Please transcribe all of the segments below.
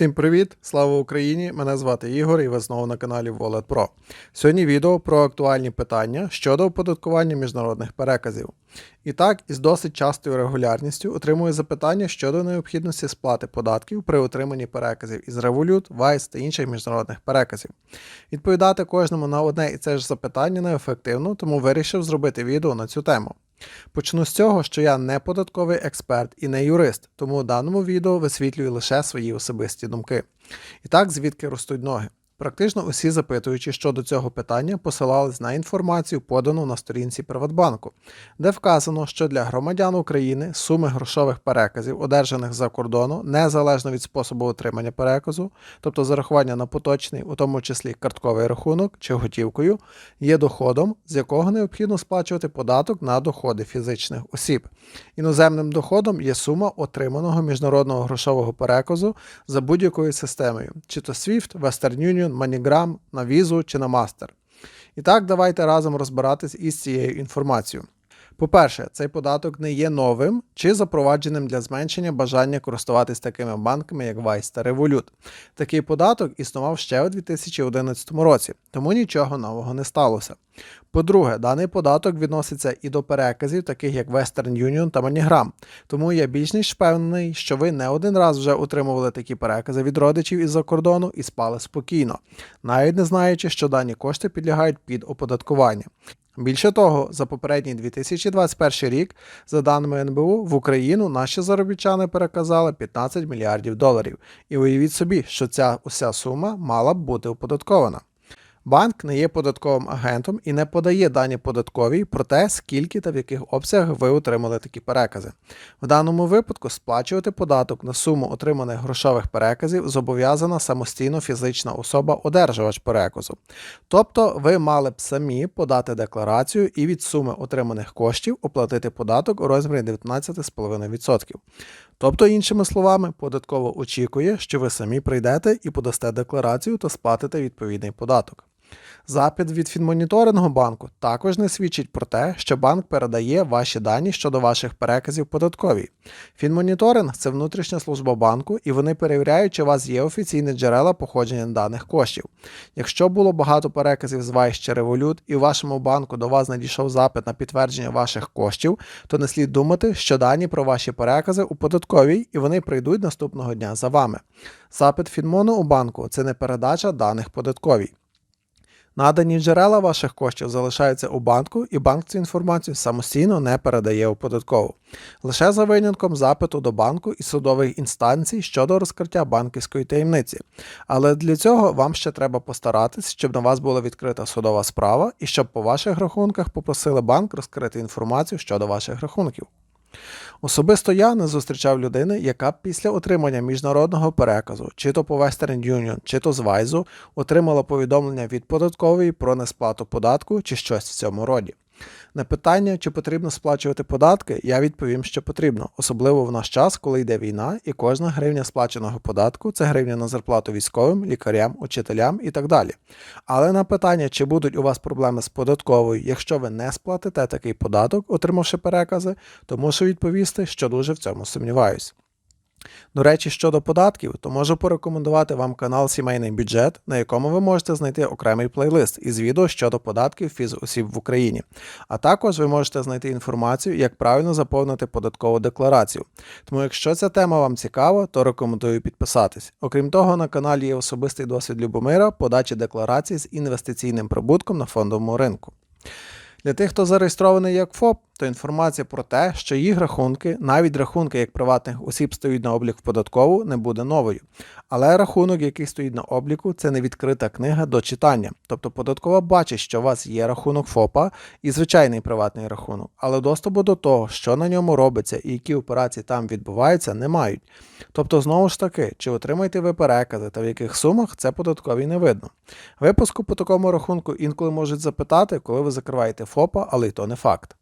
Всім привіт! Слава Україні! Мене звати Ігор і ви знову на каналі Wallet Pro. Сьогодні відео про актуальні питання щодо оподаткування міжнародних переказів. І так, із досить частою регулярністю отримую запитання щодо необхідності сплати податків при отриманні переказів із Revolut, Wise та інших міжнародних переказів. Відповідати кожному на одне і це ж запитання неефективно, тому вирішив зробити відео на цю тему. Почну з цього, що я не податковий експерт і не юрист, тому у даному відео висвітлюю лише свої особисті думки. І так, звідки ростуть ноги? Практично усі запитуючі щодо цього питання посилались на інформацію, подану на сторінці Приватбанку, де вказано, що для громадян України суми грошових переказів, одержаних за кордону, незалежно від способу отримання переказу, тобто зарахування на поточний, у тому числі картковий рахунок чи готівкою, є доходом, з якого необхідно сплачувати податок на доходи фізичних осіб. Іноземним доходом є сума отриманого міжнародного грошового переказу за будь-якою системою, чи то SWIFT, Western Union, MoneyGram, на Visa чи на Master. І так, давайте разом розбиратись із цією інформацією. По-перше, цей податок не є новим чи запровадженим для зменшення бажання користуватись такими банками, як Vice та Revolut. Такий податок існував ще у 2011 році, тому нічого нового не сталося. По-друге, даний податок відноситься і до переказів, таких як Western Union та MoneyGram, тому я більш ніж впевнений, що ви не один раз вже отримували такі перекази від родичів із-за кордону і спали спокійно, навіть не знаючи, що дані кошти підлягають під оподаткування. Більше того, за попередній 2021 рік, за даними НБУ, в Україну наші заробітчани переказали 15 мільярдів доларів. І уявіть собі, що ця уся сума мала б бути оподаткована. Банк не є податковим агентом і не подає дані податковій про те, скільки та в яких обсягах ви отримали такі перекази. В даному випадку сплачувати податок на суму отриманих грошових переказів зобов'язана самостійно фізична особа-одержувач переказу. Тобто ви мали б самі подати декларацію і від суми отриманих коштів оплатити податок у розмірі 19,5%. Тобто, іншими словами, податково очікує, що ви самі прийдете і подасте декларацію та сплатите відповідний податок. Запит від фінмоніторингу банку також не свідчить про те, що банк передає ваші дані щодо ваших переказів податковій. Фінмоніторинг це внутрішня служба банку, і вони перевіряють, чи у вас є офіційні джерела походження даних коштів. Якщо було багато переказів з чи Revolut, і в вашому банку до вас надійшов запит на підтвердження ваших коштів, то не слід думати, що дані про ваші перекази у податковій і вони прийдуть наступного дня за вами. Запит Фінмону у банку це не передача даних податковій. Надані джерела ваших коштів залишаються у банку, і банк цю інформацію самостійно не передає у податкову. Лише за винятком запиту до банку і судових інстанцій щодо розкриття банківської таємниці. Але для цього вам ще треба постаратись, щоб на вас була відкрита судова справа і щоб по ваших рахунках попросили банк розкрити інформацію щодо ваших рахунків. Особисто я не зустрічав людини, яка після отримання міжнародного переказу, чи то по Western Union, чи то з Вайзу, отримала повідомлення від податкової про несплату податку чи щось в цьому роді. На питання, чи потрібно сплачувати податки, я відповім, що потрібно, особливо в наш час, коли йде війна, і кожна гривня сплаченого податку це гривня на зарплату військовим, лікарям, учителям і так далі. Але на питання, чи будуть у вас проблеми з податковою, якщо ви не сплатите такий податок, отримавши перекази, то мушу відповісти, що дуже в цьому сумніваюсь. До речі, щодо податків, то можу порекомендувати вам канал Сімейний бюджет, на якому ви можете знайти окремий плейлист із відео щодо податків фізосіб в Україні. А також ви можете знайти інформацію, як правильно заповнити податкову декларацію. Тому, якщо ця тема вам цікава, то рекомендую підписатись. Окрім того, на каналі є особистий досвід Любомира подачі декларацій з інвестиційним прибутком на фондовому ринку. Для тих, хто зареєстрований як ФОП, то інформація про те, що їх рахунки, навіть рахунки як приватних осіб стоїть на облік в податкову, не буде новою. Але рахунок, який стоїть на обліку, це не відкрита книга до читання. Тобто податкова бачить, що у вас є рахунок ФОПа і звичайний приватний рахунок, але доступу до того, що на ньому робиться і які операції там відбуваються, не мають. Тобто, знову ж таки, чи отримаєте ви перекази та в яких сумах це податкові не видно. Випуску по такому рахунку інколи можуть запитати, коли ви закриваєте ФОПа, але й то не факт.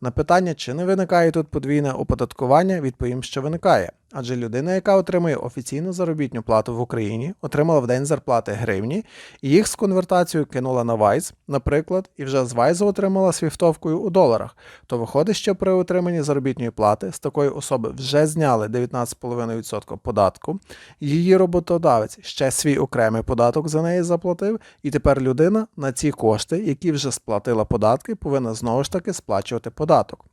На питання, чи не виникає тут подвійне оподаткування, відповім, що виникає. Адже людина, яка отримує офіційну заробітну плату в Україні, отримала в день зарплати гривні, і їх з конвертацією кинула на Вайс, наприклад, і вже з Вайзу отримала свіфтовкою у доларах, то виходить, що при отриманні заробітної плати з такої особи вже зняли 19,5% податку, її роботодавець ще свій окремий податок за неї заплатив, і тепер людина на ці кошти, які вже сплатила податки, повинна знову ж таки сплачувати податок.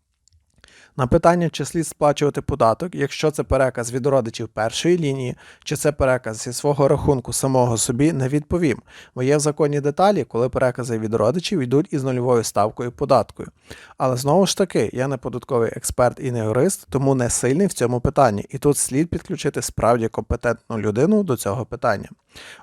На питання, чи слід сплачувати податок, якщо це переказ від родичів першої лінії, чи це переказ зі свого рахунку самого собі, не відповім, бо є в законі деталі, коли перекази від родичів йдуть із нульовою ставкою податкою. Але знову ж таки, я не податковий експерт і не юрист, тому не сильний в цьому питанні, і тут слід підключити справді компетентну людину до цього питання.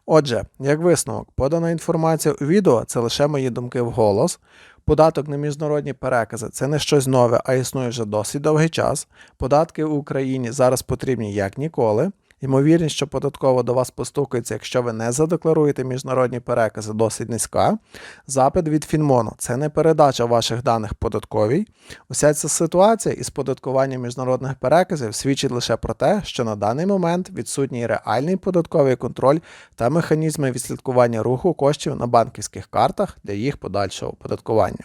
Отже, як висновок, подана інформація у відео це лише мої думки вголос. Податок на міжнародні перекази це не щось нове, а існує вже досить довгий час. Податки в Україні зараз потрібні як ніколи. Ймовірність, що податково до вас постукається, якщо ви не задекларуєте міжнародні перекази, досить низька. Запит від Фінмону це не передача ваших даних податковій. Уся ця ситуація із податкуванням міжнародних переказів свідчить лише про те, що на даний момент відсутній реальний податковий контроль та механізми відслідкування руху коштів на банківських картах для їх подальшого оподаткування.